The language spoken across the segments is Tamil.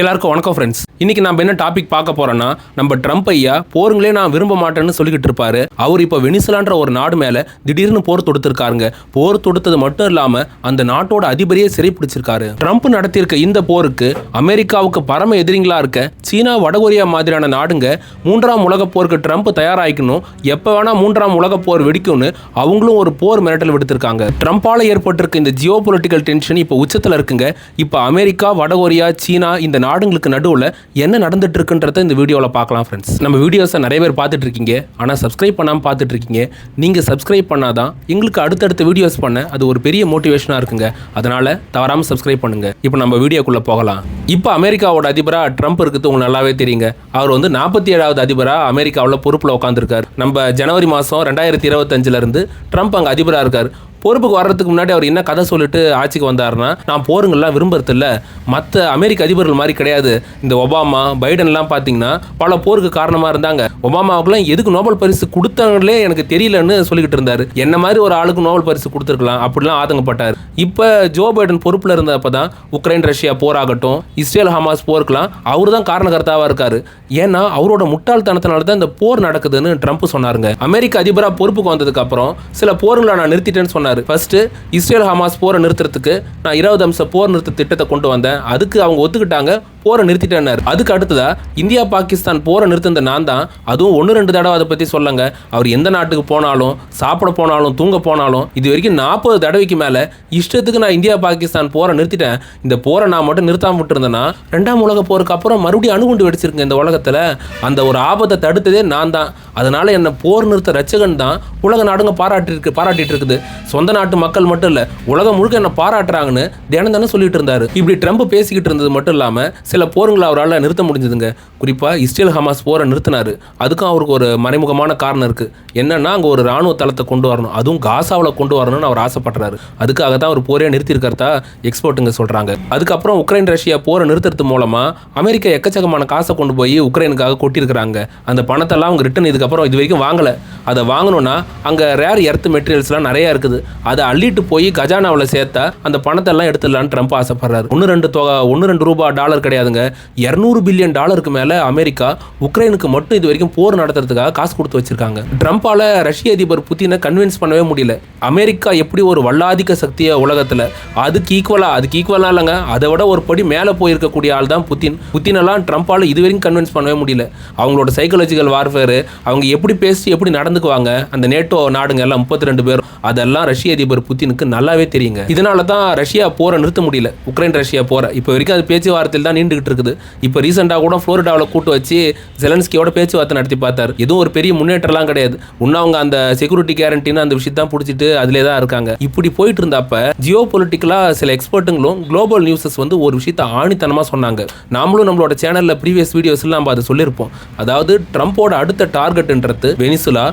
எல்லாருக்கும் வணக்கம் ஃப்ரெண்ட்ஸ் இன்னைக்கு நம்ம என்ன டாபிக் பார்க்க போறோம்னா நம்ம ட்ரம்ப் ஐயா போருங்களே நான் விரும்ப மாட்டேன்னு சொல்லிக்கிட்டு இருப்பாரு. அவர் இப்போ வெனிசுலான்ற ஒரு நாடு மேல திடீர்னு போர் தொடுத்திருக்காருங்க. போர் தொடுத்தது மட்டும் இல்லாம அந்த நாட்டோட அதிபரையே சிறை பிடிச்சிருக்காரு. ட்ரம்ப் நடத்தியிருக்க இந்த போருக்கு அமெரிக்காவுக்கு பரம எதிரிங்களா இருக்க சீனா வடகொரியா மாதிரியான நாடுங்க மூன்றாம் உலக போருக்கு ட்ரம்ப் தயாராகிக்கணும். எப்போ வேணா மூன்றாம் உலக போர் வெடிக்கும்னு அவங்களும் ஒரு போர் மிரட்டல் விடுத்திருக்காங்க. ட்ரம்ப்பால ஏற்பட்டிருக்க இந்த ஜியோ பொலிட்டிக்கல் டென்ஷன் இப்போ உச்சத்தில் இருக்குங்க. இப்போ அமெரிக்கா வடகொரியா சீனா இந்த நாடுங்களுக்கு நடுவில் என்ன நடந்துட்டு இருக்குன்றத இந்த வீடியோவில் பார்க்கலாம் ஃப்ரெண்ட்ஸ் நம்ம வீடியோஸை நிறைய பேர் பார்த்துட்டு இருக்கீங்க ஆனால் சப்ஸ்கிரைப் பண்ணாமல் பார்த்துட்டு இருக்கீங்க நீங்கள் சப்ஸ்கிரைப் பண்ணாதான் எங்களுக்கு அடுத்தடுத்த வீடியோஸ் பண்ண அது ஒரு பெரிய மோட்டிவேஷனாக இருக்குங்க. அதனால் தவறாமல் சப்ஸ்கிரைப் பண்ணுங்க. இப்போ நம்ம வீடியோக்குள்ளே போகலாம். இப்போ அமெரிக்காவோட அதிபராக ட்ரம்ப் இருக்குது உங்களுக்கு நல்லாவே தெரியுங்க. அவர் வந்து நாற்பத்தி ஏழாவது அதிபராக அமெரிக்காவில் பொறுப்பில் உட்காந்துருக்கார் நம்ம ஜனவரி மாதம் ரெண்டாயிரத்தி இருபத்தஞ்சிலேருந்து ட்ரம்ப் அங்கே அதிபராக இருக்கார். பொறுப்புக்கு வர்றதுக்கு முன்னாடி அவர் என்ன கதை சொல்லிட்டு ஆட்சிக்கு வந்தாருன்னா நான் போருங்கள்லாம் விரும்புறதில்ல. மற்ற அமெரிக்க அதிபர்கள் மாதிரி கிடையாது. இந்த ஒபாமா பைடன்லாம் பார்த்தீங்கன்னா பல போருக்கு காரணமாக இருந்தாங்க. ஒபாமாவுக்குலாம் எதுக்கு நோபல் பரிசு கொடுத்தாங்களே எனக்கு தெரியலன்னு சொல்லிக்கிட்டு இருந்தாரு. என்ன மாதிரி ஒரு ஆளுக்கு நோபல் பரிசு கொடுத்துருக்கலாம்? அப்படிலாம் ஆதங்கப்பட்டார். இப்போ ஜோ பைடன் பொறுப்பில் இருந்தப்போ தான் உக்ரைன் ரஷ்யா போராகட்டும் இஸ்ரேல் ஹமாஸ் போருக்கெல்லாம் அவர் தான் காரணகர்த்தாவாக இருக்காரு. ஏன்னா அவரோட முட்டாள்தனத்தினால தான் இந்த போர் நடக்குதுன்னு ட்ரம்ப் சொன்னாருங்க. அமெரிக்க அதிபராக பொறுப்புக்கு வந்ததுக்கு அப்புறம் சில போர்களை நான் நிறுத்திட்டேன்னு சொன்னார். ஃபர்ஸ்ட் இஸ்ரேல் ஹமாஸ் போரை நிறுத்துறதுக்கு நான் இருபது அம்ச போர் நிறுத்த திட்டத்தை கொண்டு வந்தேன். அதுக்கு அவங்க ஒத்துக்கிட்டாங்க. போரை நிறுத்திட்டேன்னாரு. அதுக்கு அடுத்ததா இந்தியா பாகிஸ்தான் போரை நிறுத்தின நான் தான். அதுவும் ஒன்று ரெண்டு தடவை அதை பற்றி சொல்லுங்க. அவர் எந்த நாட்டுக்கு போனாலும் சாப்பிட போனாலும் தூங்க போனாலும் இது வரைக்கும் நாற்பது தடவைக்கு மேலே இஷ்டத்துக்கு நான் இந்தியா பாகிஸ்தான் போரை நிறுத்திட்டேன். இந்த போரை நான் மட்டும் நிறுத்தாம விட்டுருந்தேன்னா ரெண்டாம் உலக போருக்கு அப்புறம் மறுபடியும் அணுகுண்டு வெடிச்சிருங்க இந்த உலகத்தில். அந்த ஒரு ஆபத்தை தடுத்ததே நான் தான். அதனால் என்னை போர் நிறுத்த ரச்சகன் தான் உலக நாடுங்க பாராட்டிருக்கு பாராட்டிட்டு இருக்குது சொந்த நாட்டு மக்கள் மட்டும் இல்லை உலகம் முழுக்க என்னை பாராட்டுறாங்கன்னு தினம் தானே சொல்லிட்டு இருந்தாரு. இப்படி ட்ரம்ப் பேசிக்கிட்டு இருந்தது மட்டும் இல்லாமல் சில போருங்களை அவரால் நிறுத்த முடிஞ்சதுங்க. குறிப்பாக இஸ்ரேல் ஹமாஸ் போரை நிறுத்தினாரு. அதுக்கும் அவருக்கு ஒரு மறைமுகமான காரணம் இருக்குது என்னென்னா அங்கே ஒரு ராணுவ தளத்தை கொண்டு வரணும். அதுவும் காசாவில் கொண்டு வரணும்னு அவர் ஆசைப்படுறாரு. அதுக்காக தான் அவர் போரே நிறுத்தியிருக்கிறதா எக்ஸ்போர்ட்டுங்க சொல்கிறாங்க அதுக்கப்புறம் உக்ரைன் ரஷ்யா போரை நிறுத்துறது மூலமாக அமெரிக்கா எக்கச்சக்கமான காசை கொண்டு போய் உக்ரைனுக்காக கொட்டியிருக்கிறாங்க. அந்த பணத்தெல்லாம் அவங்க ரிட்டன் இதுக்கப்புறம் இது வரைக்கும் வாங்கலை. அதை வாங்கணும்னா அங்கே ரேர் எர்த் மெட்டீரியல்ஸ்லாம் நிறையா இருக்குது. அதை அள்ளிட்டு போய் கஜானாவில் சேர்த்தா அந்த பணத்தெல்லாம் எடுத்துடலான்னு ட்ரம்ப் ஆசைப்படுறாரு. ஒன்று ரெண்டு தொகை ஒன்று ரெண்டு ரூபா டாலர் கிடையாது. கிடையாதுங்க. இரநூறு பில்லியன் டாலருக்கு மேலே அமெரிக்கா உக்ரைனுக்கு மட்டும் இது வரைக்கும் போர் நடத்துறதுக்காக காசு கொடுத்து வச்சிருக்காங்க. ட்ரம்ப்பால ரஷ்ய அதிபர் புத்தினை கன்வின்ஸ் பண்ணவே முடியல. அமெரிக்கா எப்படி ஒரு வல்லாதிக்க சக்தியை உலகத்தில் அதுக்கு ஈக்குவலாக அதுக்கு ஈக்குவலாக இல்லைங்க. அதை விட ஒரு படி மேலே போயிருக்கக்கூடிய ஆள் தான் புத்தின் புத்தினெல்லாம் ட்ரம்ப்பால் இது வரைக்கும் கன்வின்ஸ் பண்ணவே முடியல. அவங்களோட சைக்காலஜிக்கல் வார்ஃபேர் அவங்க எப்படி பேசி எப்படி நடந்துக்குவாங்க அந்த நேட்டோ நாடுங்க எல்லாம் முப்பத்தி ரெண்டு பேரும் அதெல்லாம் ரஷ்ய அதிபர் புத்தினுக்கு நல்லாவே தெரியுங்க. இதனால தான் ரஷ்யா போரை நிறுத்த முடியல. உக்ரைன் ரஷ்யா போரை. இப்போ வரைக்கும் அது பேச்சுவார்த்தையில் தான் நீண்டுகிட்டு இருக்குது. இப்போ ரீசெண்டாக கூட ஃப்ளோரிடாவில் கூட்டு வச்சு ஜெலன்ஸ்கியோட பேச்சுவார்த்தை நடத்தி பார்த்தார். எதுவும் ஒரு பெரிய முன்னேற்றம்லாம் கிடையாது. இன்னும் அவங்க அந்த செக்யூரிட்டி கேரண்டின்னு அந்த விஷயத்தான் பிடிச்சிட்டு அதிலே தான் இருக்காங்க. இப்படி போயிட்டு இருந்தப்ப ஜியோ பொலிட்டிக்கலாக சில எக்ஸ்பர்ட்டுங்களும் குளோபல் நியூஸஸ் வந்து ஒரு விஷயத்தை ஆணித்தனமாக சொன்னாங்க. நாமளும் நம்மளோட சேனலில் ப்ரீவியஸ் வீடியோஸ்லாம் நம்ம அதை சொல்லியிருப்போம். அதாவது ட்ரம்ப்போட அடுத்த டார்கெட்ன்றது வெனிசுலா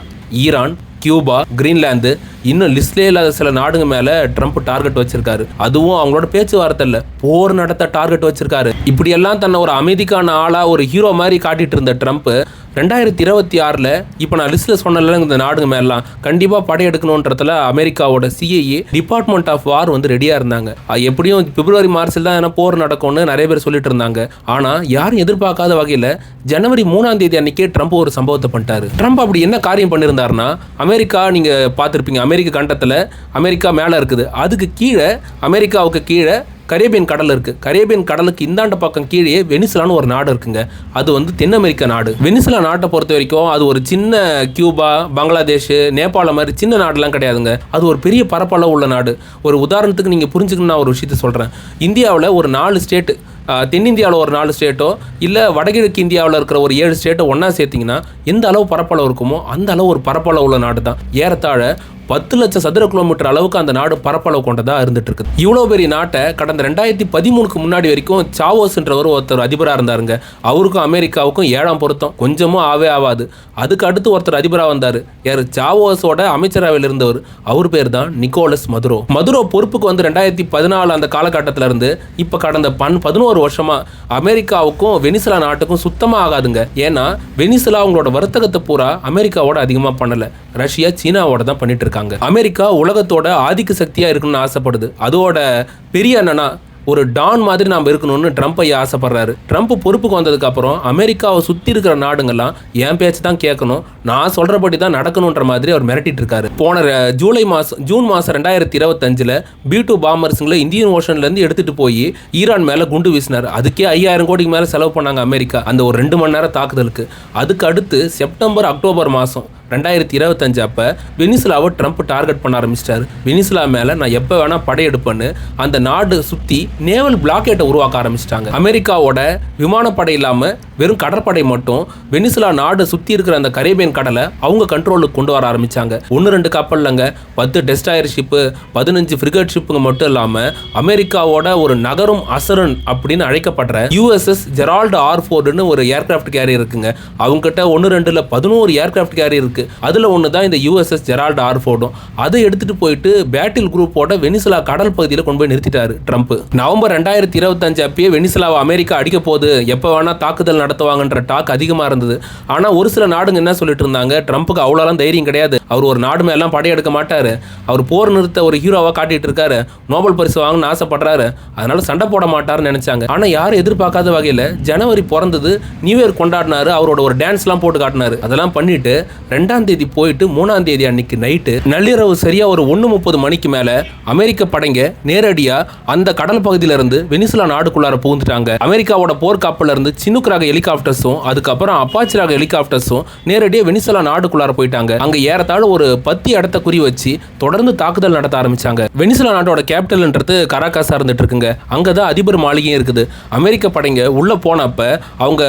ஈரான் கியூபா கிரீன்லாந்து இன்னும் லிஸ்ட்லே இல்லாத சில நாடுங்க மேலே ட்ரம்ப் டார்கெட் வச்சிருக்காரு. அதுவும் அவங்களோட பேச்சுவார்த்தை இல்லை. போர் நடத்த டார்கெட் வச்சிருக்காரு. இப்படியெல்லாம் தன்னை ஒரு அமைதிக்கான ஆளாக ஒரு ஹீரோ மாதிரி காட்டிட்டு இருந்த ட்ரம்ப் ரெண்டாயிரத்தி இருபத்தி ஆறில் இப்போ நான் லிஸ்ட்டில் சொன்னல இந்த நாடுங்க மேலாம் கண்டிப்பாக படையெடுக்கணுன்றதுல அமெரிக்காவோட சிஏஏ டிபார்ட்மெண்ட் ஆஃப் வார் வந்து ரெடியாக இருந்தாங்க. அது எப்படியும் பிப்ரவரி மார்ச்சில் தான் என்ன போர் நடக்கும்னு நிறைய பேர் சொல்லிட்டு இருந்தாங்க. ஆனால் யாரும் எதிர்பார்க்காத வகையில் ஜனவரி மூணாம் தேதி அன்னைக்கே ட்ரம்ப் ஒரு சம்பவத்தை பண்ணிட்டாரு. ட்ரம்ப் அப்படி என்ன காரியம் பண்ணியிருந்தாருன்னா அமெரிக்கா நீங்கள் பார்த்துருப்பீங்க அமெரிக்க கண்டத்தில் அமெரிக்கா மேலே இருக்குது. அதுக்கு கீழே அமெரிக்காவுக்கு கீழே கரேபியன் கடல் இருக்குது கரேபியன் கடலுக்கு இந்தாண்ட பக்கம் கீழே வெனிசுலான்னு ஒரு நாடு இருக்குங்க. அது வந்து தென் அமெரிக்க நாடு. வெனிசுலா நாட்டை பொறுத்த வரைக்கும் அது ஒரு சின்ன கியூபா பங்களாதேஷ் நேபாளம் மாதிரி சின்ன நாடுலாம் கிடையாதுங்க. அது ஒரு பெரிய பரப்பளவு உள்ள நாடு. ஒரு உதாரணத்துக்கு நீங்கள் புரிஞ்சுக்கணும் நான் ஒரு விஷயத்த சொல்கிறேன் இந்தியாவில் ஒரு நாலு ஸ்டேட்டு தென்னிந்தியாவில் ஒரு நாலு ஸ்டேட்டோ இல்லை வடகிழக்கு இந்தியாவில் இருக்கிற ஒரு ஏழு ஸ்டேட்டோ ஒன்றா சேர்த்திங்கன்னா எந்த அளவு பரப்பளவு இருக்குமோ அந்த அளவு ஒரு பரப்பளவு உள்ள நாடு தான் ஏறத்தாழ பத்து லட்சம் சதுர கிலோமீட்டர் அளவுக்கு அந்த நாடு பரப்பளவு கொண்டதா இருந்துட்டு இருக்குது இவ்வளோ பெரிய நாட்டை கடந்த ரெண்டாயிரத்தி பதிமூணுக்கு முன்னாடி வரைக்கும் சாவோஸ்ன்றவர் ஒருத்தர் அதிபராக இருந்தாருங்க. அவருக்கும் அமெரிக்காவுக்கும் ஏழாம் பொருத்தம். கொஞ்சமும் ஆவே ஆகாது அதுக்கு அடுத்து ஒருத்தர் அதிபராக வந்தார். யார்? சாவோஸோட அமைச்சரவையில் இருந்தவர். அவர் பேர் தான் நிக்கோலஸ் மதுரோ. மதுரோ பொறுப்புக்கு வந்து ரெண்டாயிரத்தி பதினாலு அந்த காலகட்டத்தில் இருந்து இப்போ கடந்த பன் பதினோரு வருஷமா அமெரிக்காவுக்கும் வெனிசுலா நாட்டுக்கும் சுத்தமாக ஆகாதுங்க. ஏன்னா வெனிசுலா அவங்களோட வர்த்தகத்தை பூரா அமெரிக்காவோட அதிகமாக பண்ணலை. ரஷ்யா சீனாவோட தான் பண்ணிட்டு இருக்காங்க அமெரிக்கா உலகத்தோட ஆதிக்க சக்தியா இருக்கணும்னு ஆசைப்படுது. அதோட பெரிய அண்ணனா ஒரு டான் மாதிரி நாம் இருக்கணும்னு ட்ரம்ப் ஐயா ஆசைப்படுறாரு. ட்ரம்ப் பொறுப்புக்கு வந்ததுக்கு அப்புறம் அமெரிக்காவை சுற்றி இருக்கிற நாடுங்கள்லாம் என் பேச்சு தான் கேட்கணும். நான் சொல்கிறபடி தான் நடக்கணுன்ற மாதிரி அவர் மிரட்டிட்டு இருக்காரு. போன ஜூலை மாதம் ஜூன் மாதம் ரெண்டாயிரத்தி இருபத்தஞ்சில் பி டூ பாம்பர்ஸுங்களை இந்தியன் ஓஷன்லேருந்து எடுத்துகிட்டு போய் ஈரான் மேலே குண்டு வீசினார். அதுக்கே ஐயாயிரம் கோடிக்கு மேலே செலவு பண்ணாங்க அமெரிக்கா. அந்த ஒரு ரெண்டு மணி நேரம் தாக்குதலுக்கு. அதுக்கு அடுத்து செப்டம்பர் அக்டோபர் மாதம் ரெண்டாயிரத்தி இருபத்தஞ்சு அப்போ வெனிசுலாவை ட்ரம்ப் டார்கெட் பண்ண ஆரம்பிச்சிட்டாரு. வெனிசுலா மேலே நான் எப்போ வேணால் படையெடுப்பேன்னு அந்த நாடு சுற்றி நேவல் பிளாக்கெட்டை உருவாக்க ஆரம்பிச்சிட்டாங்க. அமெரிக்காவோட விமானப்படை இல்லாமல் வெறும் கடற்படை மட்டும் வெனிசுலா நாடு சுற்றி இருக்கிற அந்த கரேபியன் கடலை அவங்க கண்ட்ரோலுக்கு கொண்டு வர ஆரம்பித்தாங்க ஒன்று ரெண்டு கப்பல்லங்க பத்து டெஸ்டாயர் ஷிப்பு பதினஞ்சு ஃப்ரிகேட் ஷிப்புங்க மட்டும் இல்லாமல் அமெரிக்காவோட ஒரு நகரும் அசரன் அப்படின்னு அழைக்கப்படுற யூஎஸ்எஸ் ஜெரால்டு ஆர் ஃபோர்டுன்னு ஒரு ஏர்கிராஃப்ட் கேரியர் இருக்குங்க. அவங்ககிட்ட ஒன்று ரெண்டில் பதினோரு ஏர்கிராஃப்ட் கேரியர் இருக்குது அதில் ஒன்று தான் இந்த யூஎஸ்எஸ் ஜெரால்டு ஆர்ஃபோர்டும் அதை எடுத்துட்டு போயிட்டு பேட்டில் குரூப்போட வெனிசுலா கடல் பகுதியில் கொண்டு போய் நிறுத்திட்டாரு ட்ரம்ப். நவம்பர் ரெண்டாயிரத்தி இருபத்தஞ்சு அப்பயே வெனிசுலாவை அமெரிக்கா அடிக்க போகுது. எப்போ வேணா தாக்குதல் நடத்துவாங்கன்ற டாக் அதிகமாக இருந்தது. ஆனால் ஒரு சில நாடுங்க என்ன சொல்லிட்டு இருந்தாங்க? ட்ரம்ப்புக்கு அவ்வளோலாம் தைரியம் கிடையாது. அவர் ஒரு நாடு மேலாம் படையெடுக்க மாட்டாரு. அவர் போர் நிறுத்த ஒரு ஹீரோவாக காட்டிட்டு இருக்காரு. நோபல் பரிசு வாங்கணும்னு ஆசைப்படுறாரு. அதனால சண்டை போட மாட்டாருன்னு நினைச்சாங்க. ஆனால் யாரும் எதிர்பார்க்காத வகையில் ஜனவரி பிறந்தது நியூ இயர் கொண்டாடினாரு. அவரோட ஒரு டான்ஸ்லாம் போட்டு காட்டினாரு. அதெல்லாம் பண்ணிட்டு ரெண்டு ரெண்டாம் தேதி போயிட்டு மூணாம் தேதி அன்னைக்கு நைட்டு நள்ளிரவு சரியா ஒரு ஒன்று முப்பது மணிக்கு மேல அமெரிக்க படைங்க நேரடியா அந்த கடல் பகுதியில இருந்து வெனிசுலா நாடுக்குள்ளார புகுந்துட்டாங்க. அமெரிக்காவோட போர்க்கப்பல்ல இருந்து சினுக் ரக ஹெலிகாப்டர்ஸும் அதுக்கப்புறம் அப்பாச்சி ரக ஹெலிகாப்டர்ஸும் நேரடியாக வெனிசுலா நாடுக்குள்ளார போயிட்டாங்க. அங்க ஏறத்தாழ ஒரு பத்து இடத்த குறி வச்சு தொடர்ந்து தாக்குதல் நடத்த ஆரம்பிச்சாங்க. வெனிசுலா நாட்டோட கேபிட்டல்ன்றது கராகாஸா இருந்துட்டு இருக்குங்க. அங்கதான் அதிபர் மாளிகையும் இருக்குது. அமெரிக்க படைங்க உள்ள போனப்ப அவங்க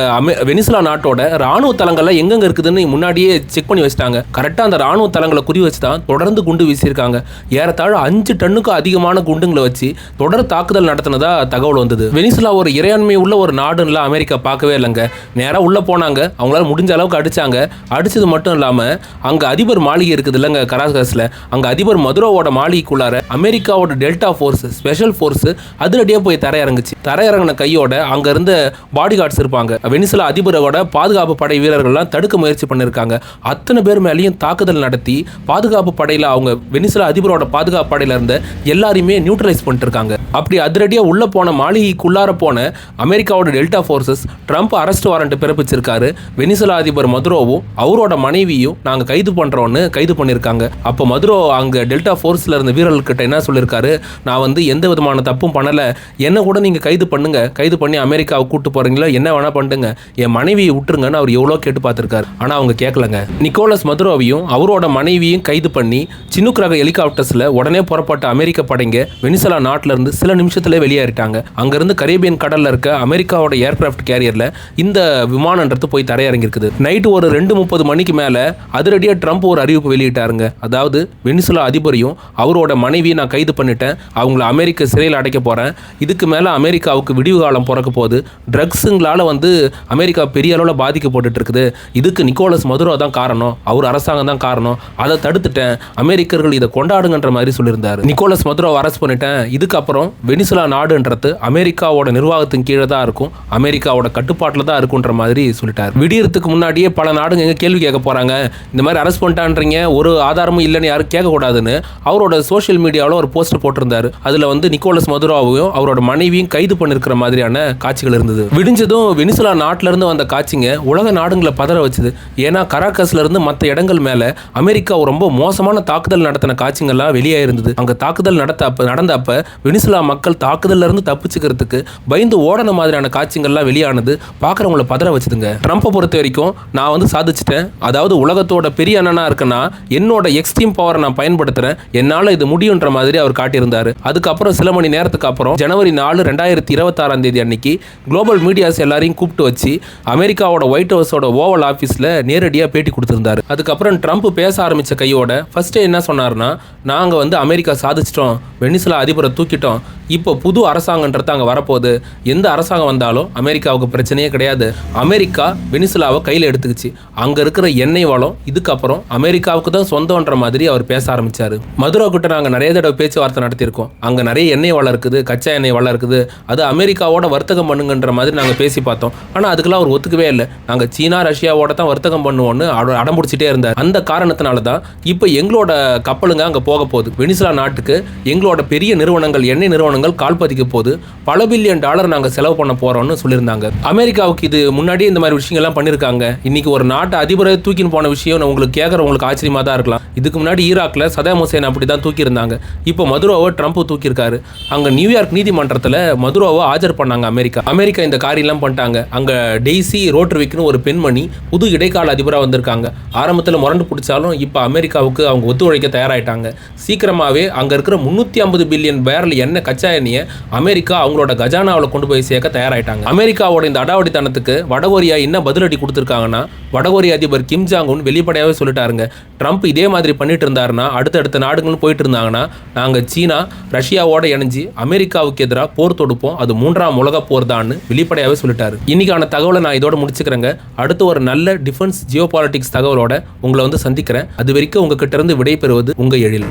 வெனிசுலா நாட்டோட ராணுவ தளங்கள்லாம் எங்கெங்க இருக்குதுன்னு முன்னாடியே செக் பண்ணி வச்சிட்டாங்க. கரெக்டாக அந்த ராணுவ தளங்களை குறி வச்சு தான் தொடர்ந்து குண்டு வீசியிருக்காங்க. ஏறத்தாழ அஞ்சு டன்னுக்கும் அதிகமான குண்டுங்களை வச்சு தொடர் தாக்குதல் நடத்தினதா தகவல் வந்தது. வெனிசுலா ஒரு இறையாண்மை உள்ள ஒரு நாடுன்னு அமெரிக்கா பார்க்கவே இல்லைங்க. நேராக உள்ளே போனாங்க. அவங்களால முடிஞ்ச அளவுக்கு அடிச்சாங்க. அடிச்சது மட்டும் இல்லாமல் அங்கே அதிபர் மாளிகை இருக்குது இல்லைங்க கராகாஸில். அங்கே அதிபர் மதுரோவோட மாளிகைக்குள்ளார அமெரிக்காவோட டெல்டா ஃபோர்ஸ் ஸ்பெஷல் ஃபோர்ஸ் அதிரடியாக போய் தரையிறங்குச்சு. தரையிறங்கின கையோட அங்கே இருந்த பாடி கார்ட்ஸ் இருப்பாங்க. வெனிசுலா அதிபரோட பாதுகாப்பு படை வீரர்கள்லாம் தடுக்க முயற்சி பண்ணியிருக்காங்க. அத்தனை பேர் மேலேயும் தாக்குதல் நடத்தி பாதுகாப்பு படையில அவங்க வெனிசுலா அதிபரோட பாதுகாப்பு படையில இருந்த எல்லாரையுமே நியூட்ரலைஸ் பண்ணிட்டு இருக்காங்க. அப்படி அதிரடியாக உள்ள போன மாளிகைக்குள்ளார போன அமெரிக்காவோட Delta forces Trump arrest warrant பிறப்பிச்சிருக்காரு. Venezuela அதிபர் மதுரோவும் அவரோட மனைவியும் நாங்கள் கைது பண்ணுறோன்னு கைது பண்ணியிருக்காங்க அப்போ மதுரோ அங்கே டெல்டா ஃபோர்ஸில் இருந்த வீரர்கிட்ட என்ன சொல்லியிருக்காரு நான் வந்து எந்த விதமான தப்பும் பண்ணலை. என்ன கூட நீங்கள் கைது பண்ணுங்க. கைது பண்ணி அமெரிக்காவை கூட்டு போகிறீங்களோ என்ன வேணால் பண்ணுங்க. என் மனைவியை விட்டுருங்கன்னு அவர் எவ்வளோ கேட்டு பார்த்துருக்காரு. ஆனால் அவங்க கேட்கலங்க நிக்கோலஸ் மதுரோவையும் அவரோட மனைவியும் கைது பண்ணி சின்னுக் ரக ஹெலிகாப்டர்ஸில் உடனே புறப்பட்ட அமெரிக்க படைங்க வெனிசலா நாட்டிலிருந்து சில நிமிஷத்தில் வெளியேறிட்டாங்க. அங்கேருந்து கரேபியன் கடலில் இருக்க அமெரிக்காவோட ஏர்கிராஃப்ட் கேரியரில் இந்த விமானன்றது போய் தரையிறங்கிருக்குது நைட்டு ஒரு ரெண்டு முப்பது மணிக்கு மேலே அதிரடியாக ட்ரம்ப் ஒரு அறிவிப்பு வெளியிட்டாருங்க. அதாவது வெனிசுலா அதிபரையும் அவரோட மனைவியை நான் கைது பண்ணிட்டேன். அவங்கள அமெரிக்க சிறையில் அடைக்க போகிறேன் இதுக்கு மேலே அமெரிக்காவுக்கு விடிவு காலம் பிறக்க போகுது. ட்ரக்ஸுங்களால் வந்து அமெரிக்கா பெரிய அளவில் பாதிக்கப்பட்டுட்டு இருக்குது. இதுக்கு நிக்கோலஸ் மதுரோ தான் காரணம். அவர் அரசாங்கம் தான் காரணம். அதை தடுத்துட்டேன். அமெரிக்கர்கள் இதை கொண்டாடுங்கன்ற மாதிரி சொல்லியிருந்தார். நிக்கோலஸ் மதுரோவை அரெஸ்ட் பண்ணிட்டேன். இதுக்கப்புறம் வெனிசுலா நாடுன்றது அமெரிக்காவோட நிர்வாகத்தின் கீழே தான் இருக்கும். அமெரிக்காவோட கட்டுப்பாட்டில் தான் இருக்குன்ற மாதிரி சொல்லிட்டார். விடியறதுக்கு முன்னாடியே பல நாடுங்க எங்கே கேள்வி கேட்க போகிறாங்க இந்த மாதிரி அரெஸ்ட் பண்ணிட்டான்றீங்க. ஒரு ஆதாரமும் இல்லைன்னு யாரும் கேட்கக்கூடாதுன்னு அவரோட சோஷியல் மீடியாவில் ஒரு போஸ்ட் போட்டிருந்தார். அதில் வந்து நிக்கோலஸ் மதுராவையும் அவரோட மனைவியும் கைது பண்ணிருக்கிற மாதிரியான காட்சிகள் இருந்தது. விடிஞ்சதும் வெனிசுலா நாட்டுல இருந்து வந்த காட்சிங்க உலக நாடுங்களை பதற வச்சுது. ஏன்னா கராக்கஸ்லேருந்து மற்ற இடங்கள் மேலே அமெரிக்கா ரொம்ப மோசமான தாக்குதல் நடத்தின காட்சிகள்லாம் வெளியே இருந்தது அங்கே தாக்குதல் நடத்த அப்போ நடந்த வெனிசுலா மக்கள் தாக்குதல்ல இருந்து தப்பிச்சுக்கிறதுக்கு பயந்து ஓடன மாதிரியான காட்சிகள்லாம் வெளியானது. பார்க்குறவங்கள பதற வச்சுதுங்க. ட்ரம்ப்பை பொறுத்த வரைக்கும் நான் வந்து சாதிச்சிட்டேன். அதாவது உலகத்தோட பெரிய அண்ணனாக இருக்கேன்னா என்னோட எக்ஸ்ட்ரீம் பவரை நான் பயன்படுத்துகிறேன் என்னால் இது முடியுன்ற மாதிரி அவர் காட்டியிருந்தார். அதுக்கப்புறம் சில மணி நேரத்துக்கு அப்புறம் ஜனவரி நாலு ரெண்டாயிரத்தி இருபத்தாறாம் தேதி அன்னைக்கு குளோபல் மீடியாஸ் எல்லாரையும் கூப்பிட்டு வச்சு அமெரிக்காவோட ஒயிட் ஹவுஸோட ஓவல் ஆஃபீஸில் நேரடியாக பேட்டி கொடுத்துருந்தார். அதுக்கப்புறம் ட்ரம்ப் பேச ஆரம்பித்த கையோட ஃபர்ஸ்ட் என்ன சொன்னார்னா நாங்கள் வந்து அமெரிக்கா சாதிச்சிட்டோம் வெனிசுலா அதிபரை தூக்கிட்டோம். இப்போ புது அரசாங்கன்றது அங்கே வரப்போகுது. எந்த அரசாங்கம் வந்தாலும் அமெரிக்காவுக்கு பிரச்சனையே கிடையாது. அமெரிக்கா வெனிசுலாவை கையில் எடுத்துக்கிச்சு. அங்கே இருக்கிற எண்ணெய் வளம் இதுக்கப்புறம் அமெரிக்காவுக்கு தான் சொந்தம்ன்ற மாதிரி அவர் பேச ஆரம்பித்தார் மதுரா கிட்ட நாங்கள் நிறைய தடவை பேச்சுவார்த்தை நடத்தியிருக்கோம். அங்கே நிறைய எண்ணெய் வளம் இருக்குது கச்சா எண்ணெய் வளம் இருக்குது. அது அமெரிக்காவோட வர்த்தகம் பண்ணுங்கன்ற மாதிரி நாங்கள் பேசி பார்த்தோம். ஆனால் அதுக்கெல்லாம் அவர் ஒத்துக்கவே இல்லை. நாங்கள் சீனா ரஷ்யாவோட தான் வர்த்தகம் பண்ணுவோன்னு அட- அடம் இருந்தார். அந்த காரணத்தினால தான் இப்போ எங்களோட கப்பலுங்க அங்கே போக போகுது. வெனிசுலா நாட்டுக்கு எங்களோட பெரிய நிறுவனங்கள் எண்ணெய் நிறுவனங்கள் கால் பதிக்க போகுது. பல பில்லியன் டாலர் நாங்கள் செலவு பண்ண போகிறோம்னு சொல்லியிருந்தாங்க. அமெரிக்காவுக்கு இது முன்னாடியே இந்த மாதிரி விஷயங்கள்லாம் பண்ணியிருக்காங்க இன்னைக்கு ஒரு நாட்டு அதிபரை தூக்கின்னு போன விஷயம் நான் உங்களுக்கு கேட்குறவங்களுக்கு ஆச்சரியமாக தான் இருக்கலாம். இதுக்கு முன்னாடி ஈராக்ல சதாம் ஹுசேன் அப்படி தான் தூக்கியிருந்தாங்க. இப்போ மதுரோவை ட்ரம்ப் தூக்கியிருக்காரு. அங்கே நியூயார்க் நீதிமன்றத்தில் மதுரோவை ஆஜர் பண்ணாங்க அமெரிக்கா. அமெரிக்கா இந்த காரியெல்லாம் பண்ணிட்டாங்க. அங்கே டெய்ஸி ரோட்ரிவிக்னு ஒரு பெண்மணி புது இடைக்கால அதிபராக வந்திருக்காங்க. ஆரம்பத்தில் முரண்டு பிடிச்சாலும் இப்போ அமெரிக்காவுக்கு அவங்க ஒத்துழைக்க தயாராகிட்டாங்க சீக்கிரமாகவே அங்கே இருக்கிற முந்நூற்றி ஐம்பது பில்லியன் பேரல் எண்ணெய் கச்சா எண்ணெயை அமெரிக்கா அவங்களோட கஜானாவில் கொண்டு போய் சேர்க்க தயாராகிட்டாங்க அமெரிக்காவோட இந்த அடாவடித்தனத்துக்கு வடகொரியா என்ன பதிலடி கொடுத்துருக்காங்கன்னா வடகொரிய அதிபர் கிம் ஜாங் உன் வெளிப்படையாகவே சொல்லிட்டாருங்க. ட்ரம்ப் இதே மாதிரி பண்ணிட்டு இருந்தாருன்னா அடுத்தடுத்த நாடுகளும் போயிட்டு இருந்தாங்கன்னா நாங்கள் சீனா ரஷ்யாவோட இணைஞ்சு அமெரிக்காவுக்கு எதிராக போர் தொடுப்போம். அது மூன்றாம் உலக போர் தான்னு வெளிப்படையாகவே சொல்லிட்டாரு. இன்னைக்கான தகவலை நான் இதோட முடிச்சுக்கிறேங்க. அடுத்து ஒரு நல்ல டிஃபென்ஸ் ஜியோ தகவலோட உங்களை வந்து சந்திக்கிறேன். அது வரைக்கும் உங்ககிட்ட இருந்து விடைபெறுவது உங்க எழில்.